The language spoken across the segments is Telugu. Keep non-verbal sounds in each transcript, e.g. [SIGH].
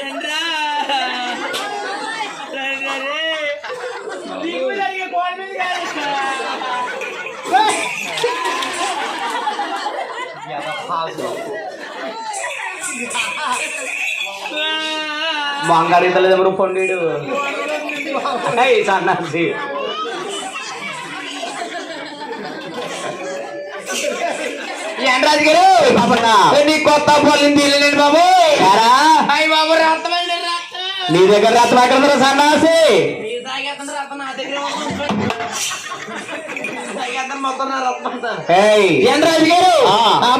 ఏంట్రా? రండి, రండి. నీకు జరిగే గోడ మీద కాదు. బంగారు తల్లిదండ్రులు పొండీడు ఏయ్, సన్నాసి ఏంట్రాజు గారు నీ కొత్త బాబు? బాబు నీ దగ్గర రత్నం ఎక్కడ సన్నాసి. గారు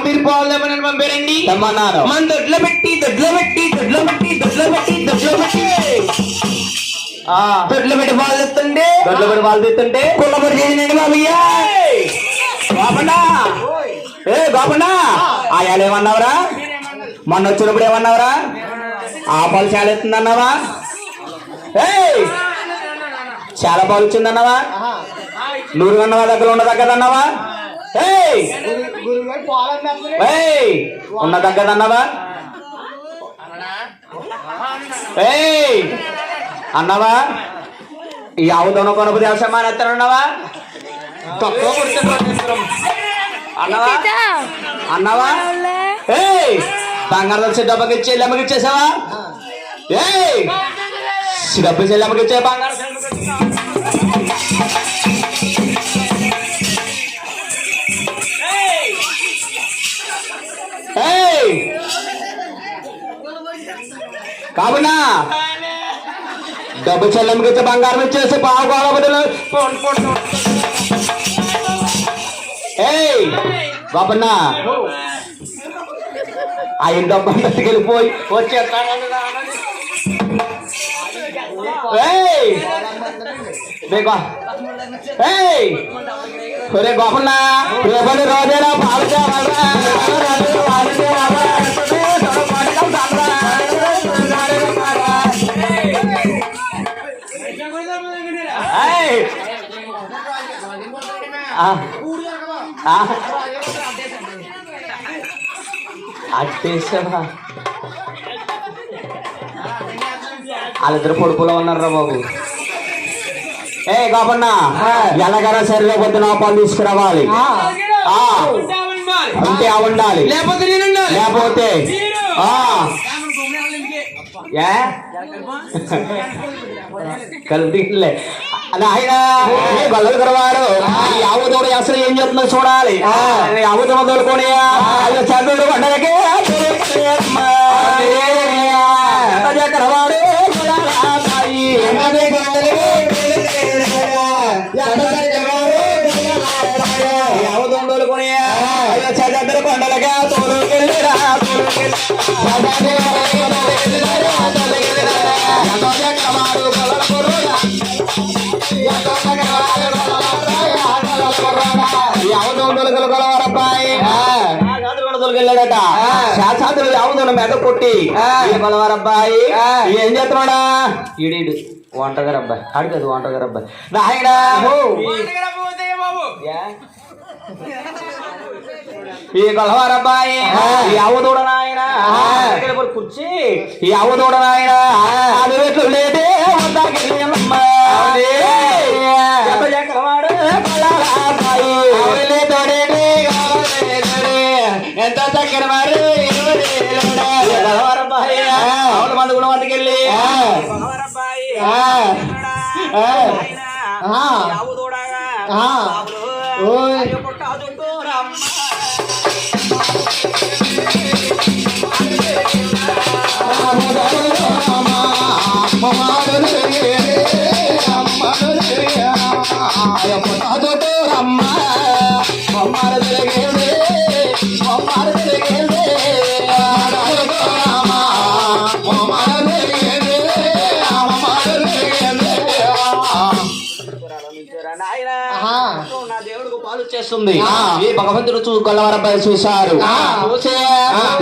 మీరు పోలేమని పంపారండి తెమ్మన్నాను మన దొడ్లో పెట్టి దొడ్లో పెట్టి దొడ్లో పెట్టి దొడ్లో పెట్టి దొడ్లో పెట్టి. ఆ, దొడ్లో పెట్టి పాలు తెస్తుండే దొడ్ల పడి వాళ్ళు తీస్తుంటే. కుళ్ళబడి చేసినండి బాబయ్యా ఏ బాబున్నా ఆయాలు ఏమన్నావురా? మొన్న వచ్చినప్పుడు ఏమన్నావురా? ఆ పాలు చాలా ఎత్తుంది అన్నావా ఏయ్ చాలా పాలు వచ్చిందన్నావా నూరు గన్న దగ్గర ఉండదగ్గదన్నావా ఏయ్ ఏయ్ ఉండదగ్గదన్నావా ఏయ్ అన్నావా? ఈ ఆవు దొన కొనపు దేవసం మానేస్తానన్నావా తక్కువ అన్నావా? అన్నావా? బంగారం వచ్చే డబ్బకి ఇచ్చి ఎల్లమ్మకి ఇచ్చేసావా ఏయ్ డబ్బు ఇచ్చి ఎల్లమ్మకి ఇచ్చే బంగారం డబ్బు చెల్లెమ్మకి ఇచ్చే బంగారం ఇచ్చేసి పావు కాలబడులు బాబన్న. ఆయన డబ్బు అంతా వెళ్ళిపోయి వచ్చేస్తాను. ఏయ్! ఒరే బాబన్నా రేపటి రోజేనా పాలు ఆ. అట్టేసావా వాళ్ళిద్దరు పొడుపులో ఉన్నారా బాబు. ఏ కాపన్నా ఎలాగైనా సరిగా పొద్దున పాలు తీసుకురావాలి? ఆ. ఉండాలి. లేకపోతే కలిపిలే ఆయన గొల్లలు కురవాడు ఈ ఆవు తోడు అసలు ఏం చెప్తుందో చూడాలి ఈ ఆవు తోడ తోడుకొని అది చదువుడు పండగకి చక్రవాడు ఆవు తోడు కొని చదువు వెళ్ళాడట శాస్త్రులు యావుదోన మీద కొట్టి కొలవారబ్బాయి ఏం చేస్తున్నాడా ఈడీడు వంటగారు అబ్బాయి అడిగదు వంటగారు అబ్బాయి నాయనా ఈ గొలవారబ్బాయి ఈ అవదూడ నాయన కూర్చి ఈ అవదూడ నాయన అది గొలవారబ్బాయి యావుదూడగా అయ్యో పుట్ట చుట్టూరమ్మ నాయనా చేస్తుంది. ఈ భగవంతుడు చూ కొల్లవరబ్బాయి చూశారు. చూసే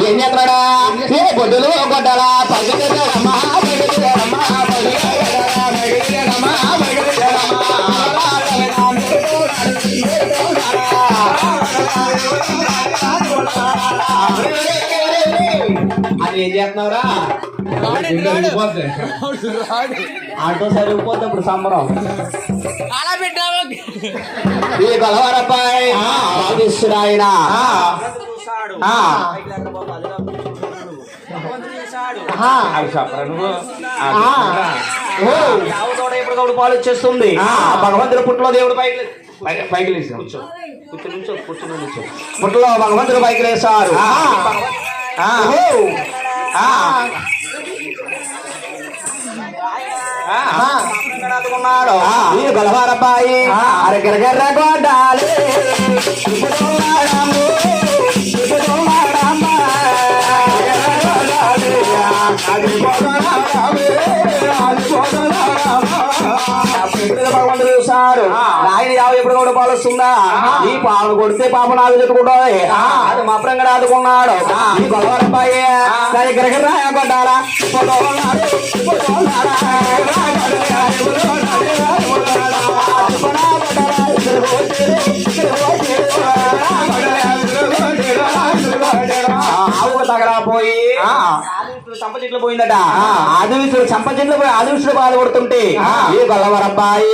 ఏం చేస్తున్నాడా ఏ గొడ్డలు గొడ్డలా పగడమ్మా చేస్తున్నావురా? ఆటో సరిగిపోతే ఇప్పుడు సంబరం. అలా పెట్టావు? ఈ గొలవరపై ఆదిస్తుడు ఆయన ఆ. అవి చెప్పరా నువ్వు? ఆ, చెప్పరా? ఓ, యావతోడ ఎప్పటికప్పుడు పాలు వచ్చేస్తుంది. భగవంతుడు పుట్టలో దేవుడు పైకి పైకి లేచాం కూర్చో. కూర్చో నుంచో కూర్చో. నుంచో. పుట్టలో భగవంతుడు పైకి లేచారు అందుకున్నాడు. ఈ గొలవారబ్బాయి అరగరగర్ర గొడ్డాలి పాలుస్తుందా ఈ పాలు కొడితే పాప నాకు చెట్టుకుంటుంది. అది మా ప్రంగడ ఆదుకున్నాడు. ఈ గొడవలపై దాని చంప చెట్లు పోయిందట. ఆదివిసుడు చంప చెట్లు పోయి ఆదివిసుడు బాధపడుతుంటే ఈ గొల్లవరబ్బాయి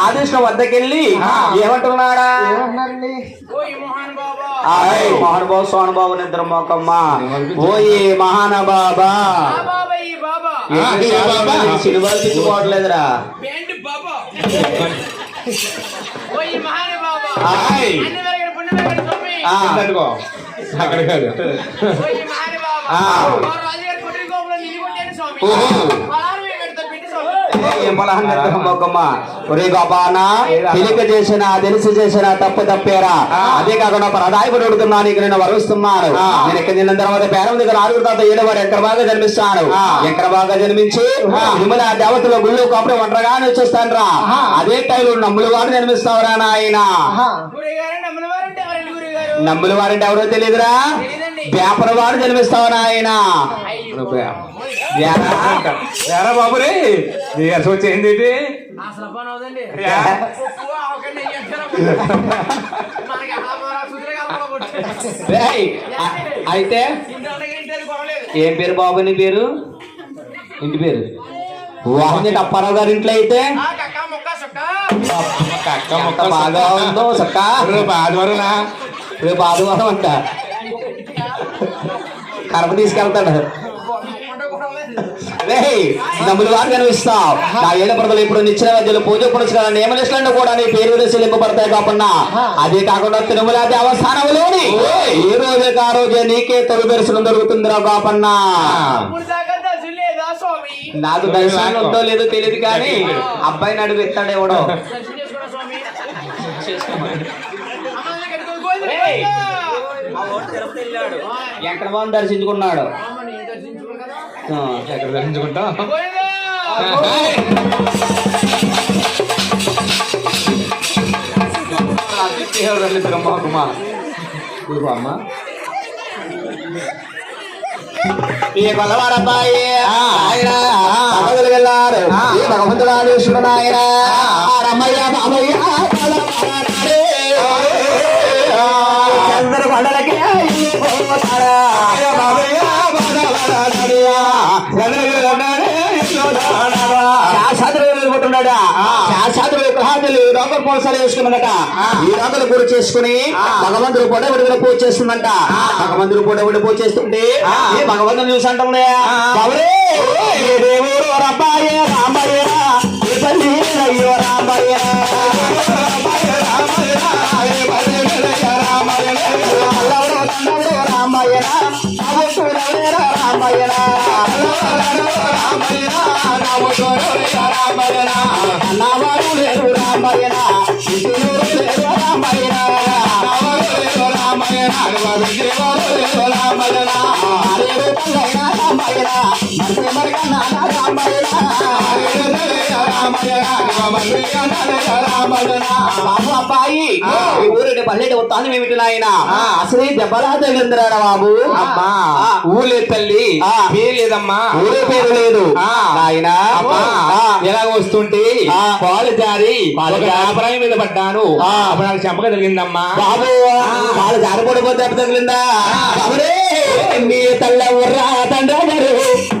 ఆదివిష్ణు వద్దకెళ్ళి ఏమంటున్నాడా? మహానుభావ. స్వానుభావ నిద్ర మొక్కమ్మ ఓయి మహానబాబా ఆ బాబా ఈ బాబా? ఏంటి సినిమాలు తిట్టుకోవట్లేదురా [LAUGHS] అక్కడ కాదు. ఒరే గోపానా తెలియక చేసిన తెలిసి చేసిన తప్పు తప్పేరా. అదే కాకుండా ప్రదాయపడి ఉడుతున్నా నీకు నేను వరుస్తున్నాను నేను ఇక్కడ నిన్న తర్వాత పేరం దగ్గర ఆరుగురు తర్వాత ఏడో వాడు ఎక్కడ బాగా జన్మిస్తాను ఎక్కడ బాగా జన్మించి? తిరుమల దేవతల గుళ్ళు కప్పుడు ఒంటరిగానే వచ్చేస్తాను రా అదే టైంలో నమ్ములు వాడు జన్మిస్తావురా నాయన. నమ్మల వారంటే ఎవరో తెలియదురా? వ్యాపార వాడు జన్మిస్తావు నాయన? ఎరా బాబు రే వచ్చింది ఇది? అయితే ఏం పేరు బాబు నీ పేరు? ఇంటి పేరు? వాహన అప్పారావు గారి ఇంట్లో అయితే? సుక్క. బాగా ఉందో చక్క రేపు ఆదివారం రేపు ఆదివారం అంట. కడప తీసుకెళ్తాడు. నమ్ములు వారు కనిపిస్తావు నా ఏళ్ళ ప్రజలు ఇప్పుడు నిచ్చిన మధ్యలో పూజ పునస్కారం నియమనిష్టలను కూడా నీ పేరు మీద చెల్లింపబడతాయి కాకుండా. అదే కాకుండా తిరుమల దేవస్థానంలోని ఏ రోజుకి ఆ రోజే నీకే తొలి దర్శనం దొరుకుతుందిరా కాపన్నా. నాకు దర్శనం ఉందో లేదో తెలియదు కానీ అబ్బాయిని అడుగు ఎత్తాడు ఎవడో. అమ్మ బాగుంది దర్శించుకున్నాడు అమ్మ. ఎక్కడ దర్శించుకుంటాం గోవింద ఈ ఆయన పదవులు వెళ్ళారు ఈ భగవంతుడు ఆదేశుడు ఆయన రమయ్య బాబయ్య చంద్ర పోసాలు ఈ రోగలు పూజ చేసుకుని భగవంతుడు పూట విడుదల పూజ చేస్తుందంట. భగవంతుడు పూట విడుదల పూజ చేస్తుంటే ఏ భగవంతుడు చూసి అంటుండే అన్నవారు లేరు రామయ్య ఇసురు అబ్బాయి ఈ ఊరి పల్లెటి ఉత్తానం ఏమిటి నాయన? అసలు దెబ్బలా తగిలిందిరా బాబు అమ్మా. ఊర్లేదు తల్లి. ఆ. పేరు లేదమ్మా ఊరే పేరు లేదు. నాయన. ఎలా వస్తుంటే. పాలు జారి పాలు. వ్యాపారం మీద పడ్డాను. అప్పుడు నాకు చెంపక తగిలిందమ్మా. బాబు వాళ్ళు జారిపడిపోతే దెబ్బ తగిలిందా? బాబురే నీ తల్లెవర్రా తండ్రి